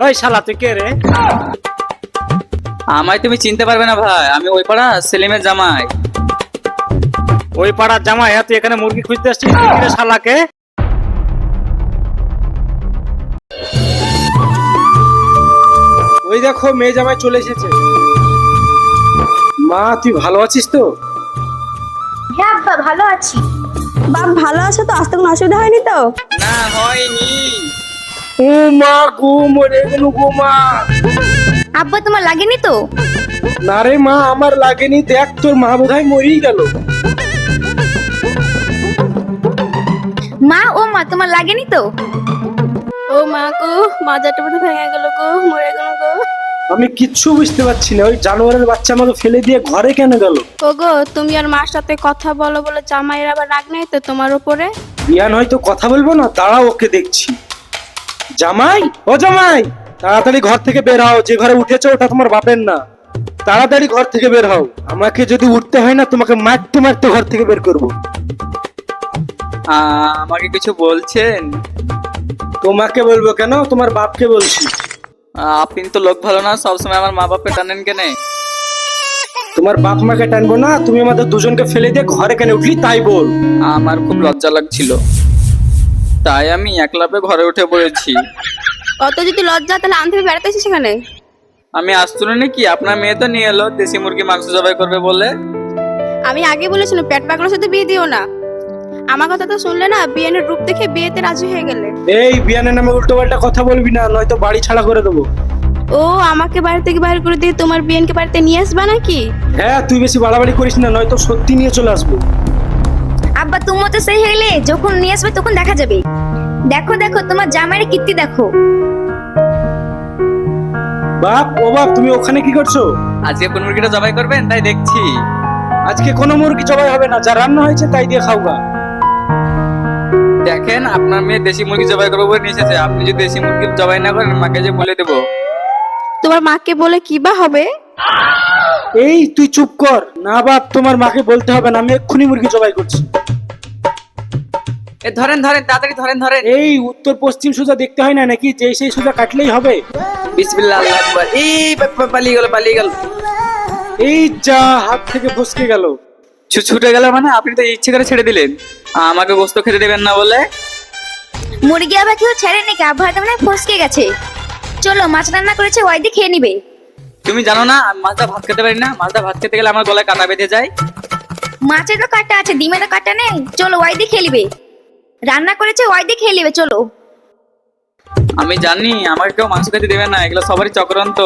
ওই শালা তুই কে রে? আমায় তুমি চিনতে পারবে না ভাই আমি ওই পাড়া সেলিমের জামাই। ওই পাড়ার জামাই হ্যাঁ তুই এখানে মুরগি খুঁজতে আসছিস তুই কি রে শালাকে? ওই দেখো মেয়ে জামাই চলে এসেছে। মা তুই ভালো আছিস তো? হ্যাঁ আব্বা ভালো আছি। বাপ ভালো আছো তো? আসতে কোনো অসুবিধা হয়নি তো? না হয়নি। ও মা গো মরে গেল গো মা আব্বা তোমার লাগেনি তো? না রে মা আমার লাগেনি। দেখ তোর মা বোধহয় মরেই গেল। মা ও মা তোমার লাগেনি তো? ও মা গো মাজাটা বোধ ভেঙে গেল গো মরে গেল গো। আমি কিচ্ছু বুঝতে পারছি না ওই জানোয়ারের বাচ্চা আমাকে ফেলে দিয়ে ঘরে কেন গেল? ওগো তুমি আর মার সাথে কথা বলো বলে জামাইয়ের আবার রাগ নেই তো তোমার উপরে? বিয়ান হয়তো কথা বলব না দাঁড়াও ওকে দেখছি। জামাই ও জামাই তাড়াতাড়ি ঘর থেকে বের হও যে ঘরে উঠেছো ওটা তোমার বাপের না। তাড়াতাড়ি ঘর থেকে বের হও। আমাকে যদি উঠতে হয় না তোমাকে মারতে মারতে ঘর থেকে বের করব। আমাকে কিছু বলছেন? তোমাকে বলব কেন? তোমার বাপকে বলছি। আপনি তো লোক ভালো না সবসময় আমার মা বাপকে টানেন কেন? তোমার বাপ মাকে টানবো না তুমি আমাদের দুজনকে ফেলে দিয়ে ঘরে কেন উঠলি তাই বল। আমার খুব লজ্জা লাগছিল। তাই আমি একলাপে ঘরে উঠে পড়েছি। অত যদি লজ্জা তাহলে আনতে বেড়াতে এসেছিস সেখানে আমি আসছিল নাকি? আপনার মেয়ে তো নিয়ে এলো দেশি মুরগি মাংস জবাই করবে বলে। আমি আগে বলেছিলাম পেট পাগলের সাথে বিয়ে দিও না। আমার কথা তো শুনলে না বিয়ানের রূপ দেখে বিয়েতে রাজি হয়ে গেলে। এই বিয়ানের নামে উল্টো পাল্টা কথা বলবি না নয়তো বাড়ি ছাড়া করে দেবো। ও আমাকে বাড়ি থেকে বাইরে করে দিয়ে তোমার বিয়ানকে বাড়িতে নিয়ে আসবা নাকি? হ্যাঁ তুই বেশি বাড়াবাড়ি করিস না নয়তো সত্যি নিয়ে চলে আসব। আব্বা তুমি তো সেই গেলে যখন নিয়ে আসবে তখন দেখা যাবে। দেখো দেখো তোমার জামাইয়ের কীর্তি দেখো। বাপ ও বাপ তুমি ওখানে কি করছ? আজকে কোন মুরগিটা জবাই করবেন? তাই দেখছি। আজকে কোনো মুরগি জবাই হবে না যা রান্না হয়েছে তাই দিয়ে খাওগা। দেখেন আপনার মেয়ে দেশি মুরগি জবাই করবে বলে নিয়ে এসেছে আপনি যদি দেশি মুরগি জবাই না করেন মাকে যে বলে দেবো। তোমার মাকে বলে কি বা হবে? এই তুই চুপ কর। না বাপ তোমার মাকে বলতে হবে না আমি এক্ষুনি মুরগি জবাই করছি। ধরেন ধরেন তাড়াতাড়ি ধরেন ধরেন। এই উত্তর পশ্চিম সোজা দেখতে হয় না নাকি? যে সেই সোজা কাটলেই হবে। বিসমিল্লাহ আল্লাহ আকবার। এই পালিয়ে গেল পালিয়ে গেল। এই যা হাত থেকে ফসকে গেল। ছুটে গেল মানে? আপনি তো ইচ্ছে করে ছেড়ে দিলেন। আমাকে গোস্ত খেতে দেবেন না বলে? মুরগি আবার কেউ ছেড়ে নাকি? আব্বা হয়তো মানে ফসকে গেছে। চলো মাছ রান্না করেছে ওই দিয়ে খেয়ে নিবে। তুমি জানো না আমি মাছটা ভাত খেতে পারি না। মাছটা ভাত খেতে গেলে আমার গলায় কাটা বেঁধে যায়। মাছের তো কাটা আছে ডিমে তো কাটা নেই। চলো ওই দিয়ে খেয়ে নিবে। রান্না করেছে ওই দিয়ে খেয়ে নেবে চলো। আমি জানি আমাকে কেউ মাংস খেতে দেবে না এগুলো সবারই চক্রান্ত।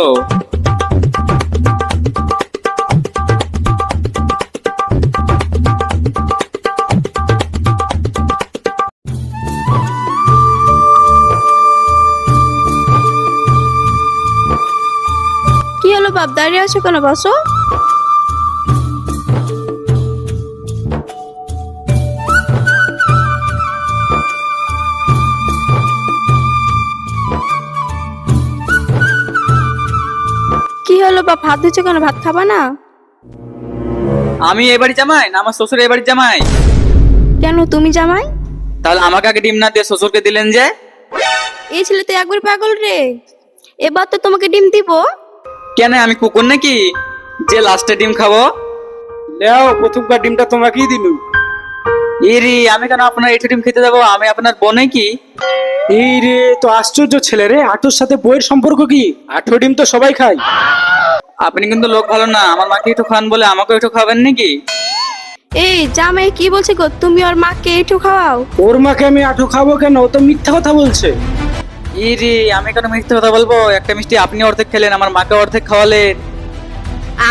কি হলো বাপ দাঁড়িয়ে আছো কেন? বসো। বাপ ভাত দিচ্ছ কেন? ভাত খাবা না? আমি এই বাড়ি জামাই না আমার শ্বশুর বাড়ির জামাই? কেন তুমি জামাই? তাহলে আমাকে আগে ডিম না দিয়ে শ্বশুরকে দিলেন যে? এই ছেলে তো একবার পাগল রে। এবার তো তোমাকে ডিম দিব। কেন? আমি কুকুর নাকি? যে লাস্টে ডিম খাব? লেও প্রথমবার ডিমটা তোমাকেই দিলু ইরি আমি কেন আপনার এইটু ডিম খেতে যাব? আমি আপনার বোনে কি? এই রে তো আশ্চর্য ছেলে রে। আটোর সাথে বইয়ের সম্পর্ক কি? আঠো ডিম তো সবাই খায়। আপনি কিন্তু লোক ভালো না আমার মাকে একটু খান বলে আমাকে একটু খাবেন নাকি? এই জামাই কি বলছে গো? তুমি ওর মাকে একটু খাওয়াও। ওর মাকে আমি আঠো খাব কেন? ও তো মিথ্যা কথা বলছে। ইরি আমি কেন মিথ্যে কথা বলব? একটা মিষ্টি আপনি অর্ধেক খেলেন আমার মাকে অর্ধেক খাওয়ালেন।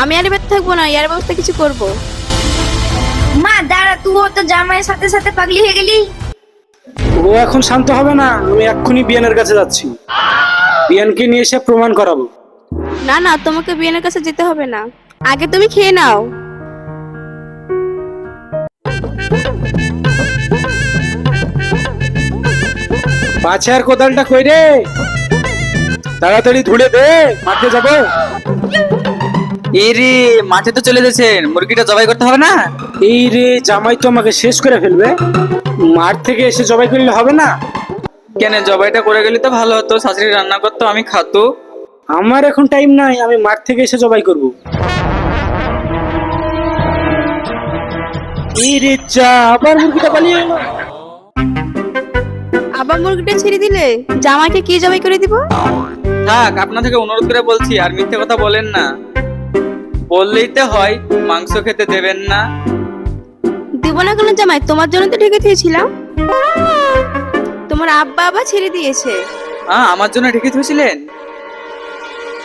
আমি আর এবার থাকব না ইয়ার ব্যবস্থা কিছু করব। মা দাঁড়া তুইও তো জামাইয়ের সাথে সাথে পাগলি হয়ে গেলি। ও এখন শান্ত হবে না আমি এক্ষুনি বিয়ানের কাছে যাচ্ছি। বিয়ানকে নিয়ে এসে প্রমাণ করাবো। না না তোমাকে বিয়েনের কাছে যেতে হবে না। আগে তুমি খেয়ে নাও। পাছে আর কোদালটা কই রে? তাড়াতাড়ি ধুলে দে মাঠে যাব। ইরি মাঠে তো চলে গেছেন মুরগিটা জবাই করতে হবে না? এই রে জামাই তো আমাকে শেষ করে ফেলবে। মাঠ থেকে এসে জবাই করলে হবে না? কেন জবাইটা করে গেলে তো ভালো হতো শাশুড়ি রান্না করতো আমি খাতো। আমার এখন টাইম নাই আমি মাঠ থেকে এসে জবাই করব। চা আবার মুরগিটা পালিয়ে এলো। আবার মুরগিটা ছেড়ে দিলে? জামাইকে কি জবাই করে দিব? থাক আপনার থেকে অনুরোধ করে বলছি আর মিথ্যে কথা বলেন না। বললেই তো হয় মাংস খেতে দেবেন না। দিব না কেন জামাই? তোমার জন্য তো ঢেকে দিয়েছিলাম। তোমার আব্বা আবার ছেড়ে দিয়েছে। হ্যাঁ আমার জন্য ঠিকই থুছিলেন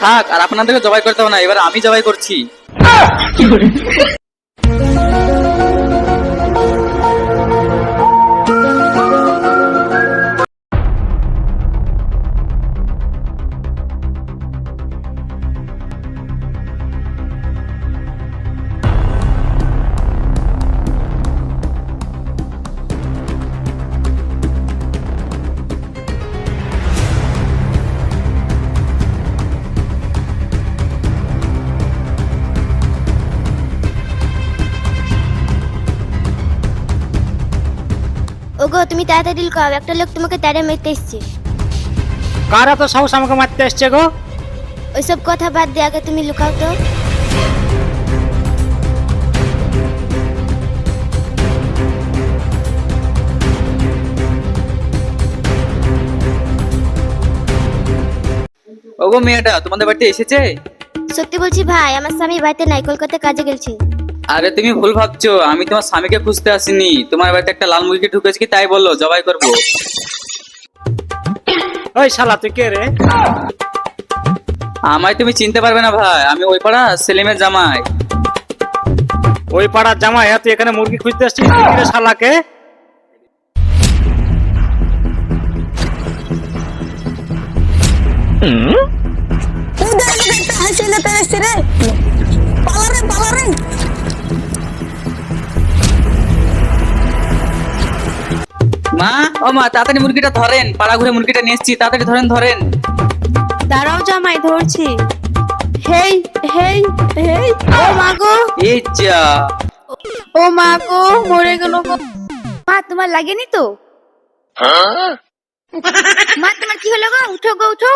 থাক আর আপনাদেরকে জবাই করতে হবে না এবার আমি জবাই করছি। তুমি তাড়াতাড়ি লুকাও একটা লোক তোমাকে তাড়ে মেরতে এসছে। কারা তো সাহস আমাকে মারতে আসছে গো? ওইসব কথা বাদ দিয়ে আগে তুমি লুকাও তো। ওগো মেয়েটা তোমাদের বাড়িতে এসেছে? সত্যি বলছি ভাই আমার স্বামী বাড়িতে নাই কলকাতা কাজে গেছে আরে তুমি ভুল ভাবছ আমি তোমার স্বামীকে খুঁজতে আসিনি। তোমার বাড়িতে একটা লাল মুরগি ঢুকেছে কি তাই বলল জবাই করব। ওই শালা তুই কে রে? আমায় তুমি চিনতে পারবে না ভাই আমি ওই পাড়া সেলিমের জামাই। ওই পাড়ার জামাই তুই এখানে মুরগি খুঁজতে আসছিস তুই কে রে শালাকে? মা ও মা তাড়াতাড়ি মুরগিটা ধরেন পাড়া ঘুরে মুরগিটা নিয়ে এসছি তাড়াতাড়ি ধরেন ধরেন। দাঁড়াও জামাই ধরছি। হেই হেই হেই ও মা গো। এই যা। ও মা গো মরে গেল গো। মা তোমার লাগেনি তো? মা তোমার কি হলো গো? উঠো গো উঠো।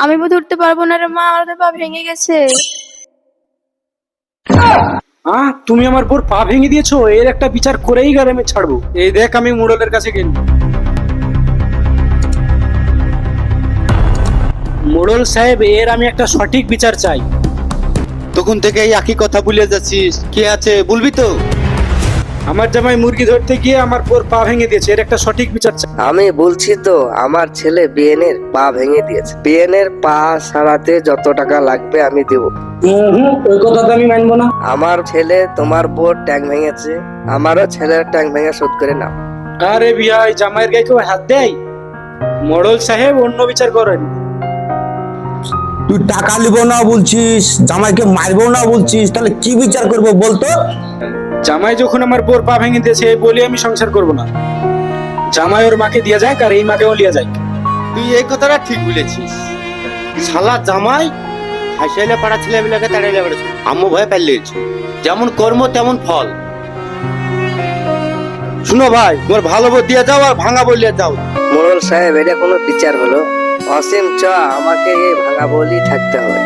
আমি উঠতে পারব না রে মা আমার পা ভেঙে গেছে। আহ, তুমি আমার বোর পা ভেঙে দিয়েছ, এর একটা বিচার করেই গেলে আমি ছাড়বো। এই দেখ আমি মোড়লের কাছে গেলি মোড়ল সাহেব, এর আমি একটা সঠিক বিচার চাই। তখন থেকে এই একই কথা বলে যাচ্ছিস। কে আছে, বলবি তো? আমার জামাই মুরগি ধরতে গিয়ে আমার পর পা ভেঙে দিয়েছে এর একটা সঠিক বিচার চাই। আমি বলছি তো আমার ছেলে বিএনের পা ভেঙে দিয়েছে। বিএনের পা সারাতে যত টাকা লাগবে আমি দেব। ওই কথা তো আমি মানবো না। আমার ছেলে তোমার বোর ট্যাং ভেঙেছে আমারও ছেলের ট্যাং ভেঙে শোধ করে নাও। আরে বিয়াই জামাইয়ের গায়ে কেউ হাত দেয়? মোড়ল সাহেব অন্য বিচার করেন। তুই টাকা নিবো না বলছিস জামাইকে মারবো না বলছিস তাহলে কি বিচার করব বলতো? জামাই যখন আমার বোর পা ভেঙে দিয়েছে বলি আমি সংসার করব না। জামাই ওর মাকে দিয়ে যায় আর এই মাকেও লিয়ে যায় তুই এই কথাটা ঠিক বলেছিস। শালা জামাই হাসাইলে পাড়া ছেলেগুলোকে তাড়াইলে বেড়েছে আম্মু ভয়ে পালিয়েছে যেমন কর্ম তেমন ফল। শুনো ভাই তোমার ভালো দিয়ে যাও আর ভাঙা বলিয়ে যাও। মোড়ল সাহেব এটা কোনো বিচার হলো? অসীম চ আমাকে এই ভাঙা বলি থাকতে হবে।